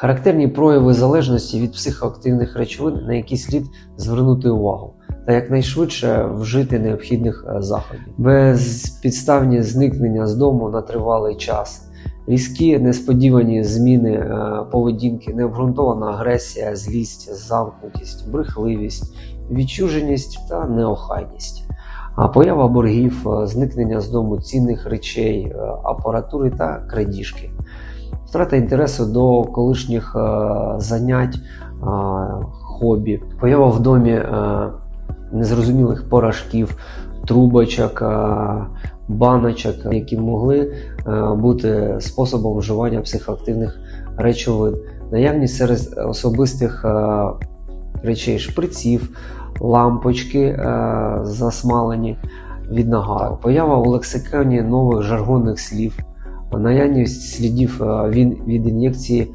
Характерні прояви залежності від психоактивних речовин, на які слід звернути увагу, та якнайшвидше вжити необхідних е, заходів. Безпідставні зникнення з дому на тривалий час, різкі несподівані зміни е, поведінки, необґрунтована агресія, злість, замкнутість, брехливість, відчуженість та неохайність. А поява боргів, е, зникнення з дому цінних речей, апаратури та крадіжки, втрата інтересу до колишніх е, занять, е, хобі, поява в домі е, незрозумілих порошків, трубочок, баночок, які могли бути способом вживання психоактивних речовин, наявність серед особистих речей шприців, лампочки засмалені від нагару, поява у лексиконі нових жаргонних слів, наявність слідів е, від, від ін'єкції